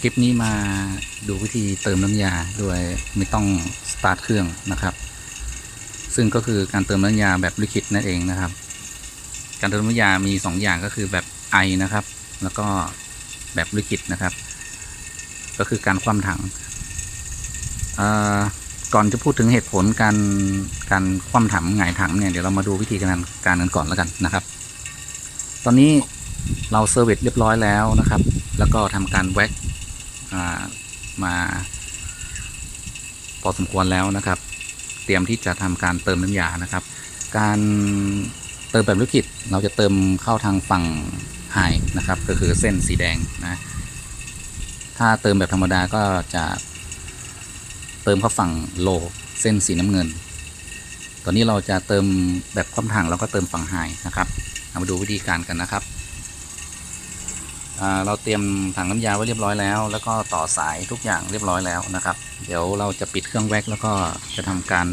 คลิปนี้มาดูวิธีเติมน้ำยาโดยไม่ต้องสตาร์ทเครื่องนะครับ ซึ่งก็คือการเติมน้ำยาแบบลิควิดนั่นเองนะครับ การเติมน้ำยา มีสองอย่างก็คือแบบไอนะครับ แล้วก็แบบลิควิดนะครับ ก็คือการคว่ำถังก่อนจะพูดถึงเหตุผลการการคว่ำถังหงายถังเนี่ยเดี๋ยวเรามาดูวิธีการการกันก่อนแล้วกันนะครับ ตอนนี้เราเซอร์วิสเรียบร้อยแล้วนะครับ แล้วก็ทำการแว็ก มาพอสมควรแล้วนะครับ เตรียมที่จะทำการเติมน้ำยานะครับ การเติมแบบลิควิดเราจะเติมเข้าทางฝั่งไฮนะครับ ก็คือเส้นสีแดงนะถ้าเติมแบบธรรมดาก็จะเติมเข้าฝั่งโลเส้นสีน้ำเงิน ตอนนี้เราจะเติมแบบคว่ำถังเราก็เติมฝั่งไฮนะครับ เอามาดูวิธีการกันนะครับ เราเตรียมถังน้ำยาไว้เรียบร้อยแล้ว แล้วก็ต่อสายทุกอย่างเรียบร้อยแล้วนะครับ เดี๋ยวเราจะปิดเครื่องแว็กแล้วก็จะทำการ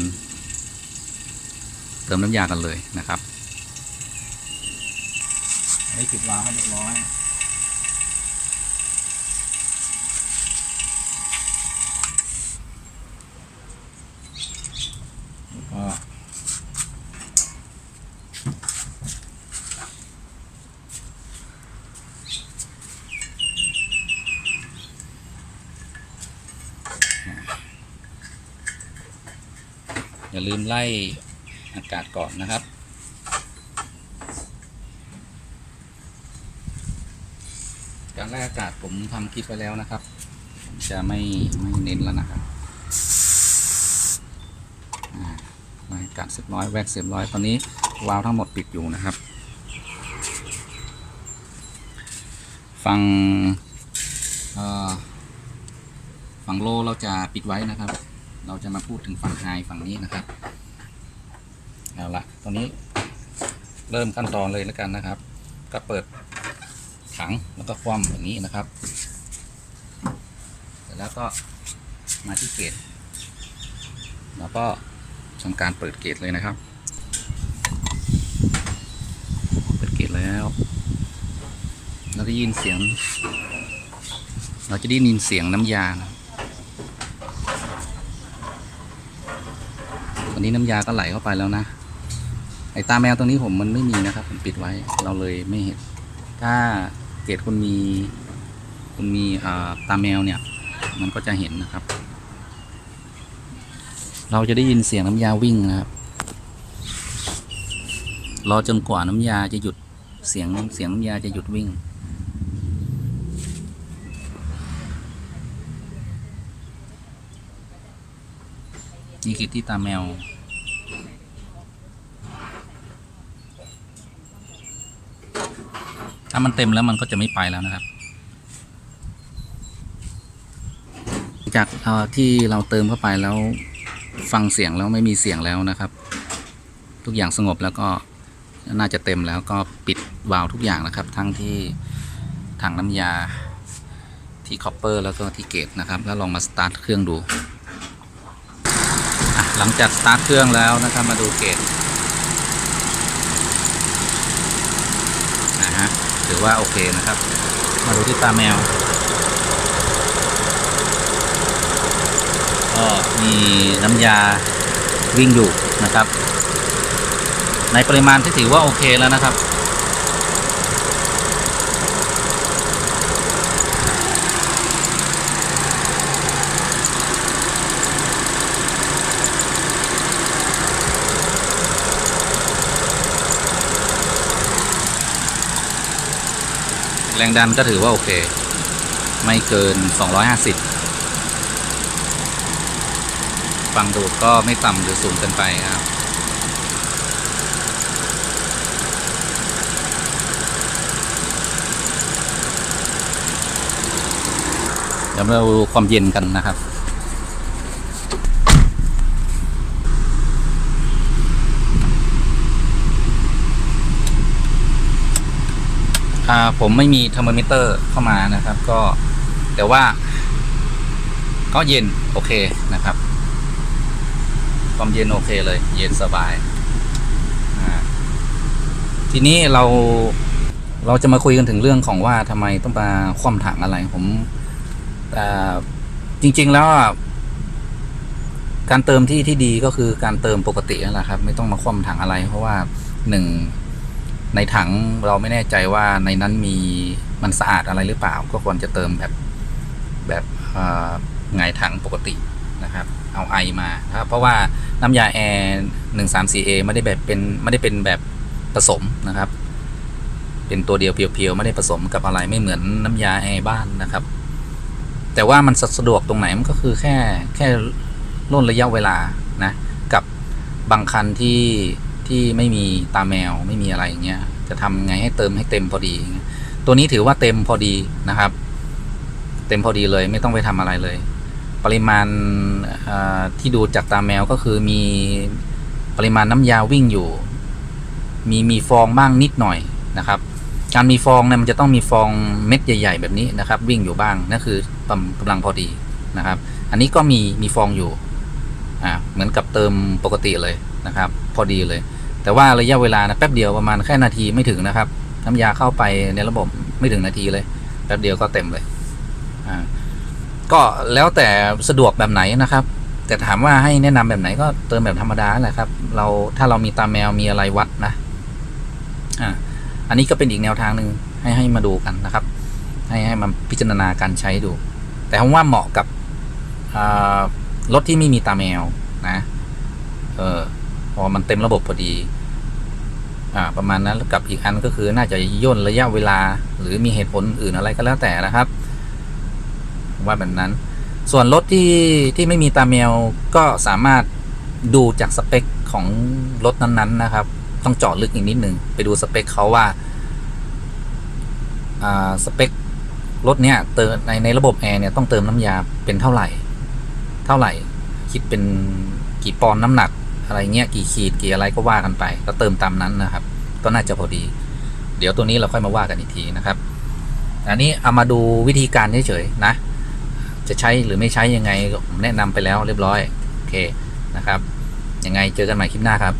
เติมน้ำยากันเลยนะครับ ให้ปิดวาล์วให้เรียบร้อย ก็ อย่าลืมไล่อากาศก่อนนะครับ การไล่อากาศผมทำคลิปไปแล้วนะครับผมจะไม่ไม่เน้นแล้วนะครับไล่อากาศเรียบร้อยแวกซ์เรียบร้อยตอนนี้วาล์วทั้งหมดปิดอยู่นะครับฝั่งฝั่งโลเราจะปิดไว้นะครับ เราจะมาพูดถึงฝั่งไฮฝั่งนี้นะครับเอาละตอนนี้เริ่มขั้นตอนเลยแล้วกันนะครับ ก็เปิดถังแล้วก็คว่ำอย่างนี้นะครับเสร็จแล้วก็มาที่เกตแล้วก็ทำการเปิดเกตเลยนะครับ เปิดเกตแล้ว เราจะได้ยินเสียง เราจะได้ยินเสียงน้ำยานะ อนนี้น้ำยาก็ไหลเข้าไปแล้วนะ ไอตาแมวตรงนี้ผมมันไม่มีนะครับ ผมปิดไว้ เราเลยไม่เห็น ถ้าเกตคุณมีคุณมีตาแมวเนี่ย มันก็จะเห็นนะครับ เราจะได้ยินเสียงน้ำยาวิ่งนะครับรอจนกว่าน้ำยาจะหยุดเสียงเสียงน้ำยาจะหยุดวิ่ง นี่คือที่ตาแมว ถ้ามันเต็มแล้วมันก็จะไม่ไปแล้วนะครับ จากที่เราเติมเข้าไปแล้วฟังเสียงแล้วไม่มีเสียงแล้วนะครับ ทุกอย่างสงบแล้วก็น่าจะเต็มแล้วก็ปิดวาล์วทุกอย่างนะครับ ทั้งที่ถังน้ำยาที่คอปเปอร์แล้วก็ที่เกตนะครับ แล้วลองมาสตาร์ทเครื่องดู หลังจากสตาร์ทเครื่องแล้วนะครับมาดูเกตนะฮะถือว่าโอเคนะครับ มาดูที่ตาแมว ก็มีน้ำยาวิ่งอยู่นะครับ ในปริมาณที่ถือว่าโอเคแล้วนะครับ แรงดันก็ถือว่าโอเค ไม่เกิน 250 ฟังดูก็ไม่ต่ำหรือสูงเกินไปครับเดี๋ยวเราดูความเย็นกันนะครับ ผมไม่มีเทอร์โมมิเตอร์เข้ามานะครับ ก็แต่ว่า ก็เย็นโอเคนะครับ ความเย็นโอเคเลย เย็นสบาย ทีนี้เราเราจะมาคุยกันถึงเรื่องของว่าทำไมต้องมาคว่ำถังอะไร ผมอ่จริง ๆแล้วการเติมที่ที่ดีก็คือการเติมปกตินั่นแหละครับ ไม่ต้องมาคว่ำถังอะไร เพราะว่าหนึ่ง ในถังเราไม่แน่ใจว่าในนั้นมีมันสะอาดอะไรหรือเปล่า ก็ควรจะเติมแบบแบบเอ่อหงถังปกตินะครับ เอาไอมาครับเพราะว่าน้ำยาแอร์หนึ่งสามสี่เอไม่ได้แบบเป็นไม่ได้เป็นแบบผสมนะครับ เป็นตัวเดียวเพียวๆไม่ได้ผสมกับอะไรไม่เหมือนน้ำยาแอร์บ้านนะครับ แต่ว่ามันสะดวกตรงไหนมันก็คือแค่แค่ล่นระยะเวลานะกับบางคันที่ ที่ไม่มีตาแมวไม่มีอะไรอย่างเงี้ยจะทำไงให้เติมให้เต็มพอดี ตัวนี้ถือว่าเต็มพอดีนะครับ เต็มพอดีเลยไม่ต้องไปทำอะไรเลย ปริมาณที่ดูจากตาแมวก็คือมีปริมาณน้ำยาวิ่งอยู่ มีมีฟองบ้างนิดหน่อยนะครับการมีฟองเนี่ยมันจะต้องมีฟองเม็ดใหญ่ ๆ แบบนี้นะครับ วิ่งอยู่บ้างนั่นคือกำกำลังพอดีนะครับ อันนี้ก็มีมีฟองอยู่อ่าเหมือนกับเติมปกติเลยนะครับ พอดีเลย แต่ว่าระยะเวลานะแป๊บเดียวประมาณแค่นาทีไม่ถึงนะครับ น้ำยาเข้าไปในระบบไม่ถึงนาทีเลย แป๊บเดียวก็เต็มเลยอ่าก็แล้วแต่สะดวกแบบไหนนะครับ แต่ถามว่าให้แนะนำแบบไหนก็เติมแบบธรรมดาแหละครับ เราถ้าเรามีตาแมวมีอะไรวัดนะอ่าอันนี้ก็เป็นอีกแนวทางหนึ่งให้ให้มาดูกันนะครับ ให้ให้มาพิจารณาการใช้ดู แต่ผมว่าเหมาะกับอ่ารถที่ไม่มีตาแมวนะ เออ อมันเต็มระบบพอดี อ่า ประมาณนั้นแล้วกับอีกอันก็คือน่าจะย่นระยะเวลา หรือมีเหตุผลอื่นอะไรก็แล้วแต่นะครับ ว่าแบบนั้น ส่วนรถที่ที่ไม่มีตาแมวก็สามารถดูจากสเปคของรถนั้นๆนะครับ ต้องเจาะลึกอีกนิดหนึ่งไปดูสเปคเขาว่าอ่าสเปครถเนี้ยเติมในในระบบแอร์เนี่ยต้องเติมน้ำยาเป็นเท่าไหร่ เท่าไหร่ คิดเป็นกี่ปอนด์น้ำหนัก อะไรเงี้ยกี่ขีดกี่อะไรก็ว่ากันไป ก็เติมตามนั้นนะครับ ก็น่าจะพอดี เดี๋ยวตัวนี้เราค่อยมาว่ากันอีกทีนะครับ อันนี้เอามาดูวิธีการเฉยๆนะ จะใช้หรือไม่ใช้ยังไงผมแนะนำไปแล้วเรียบร้อยโอเคนะครับยังไงเจอกันใหม่คลิปหน้าครับ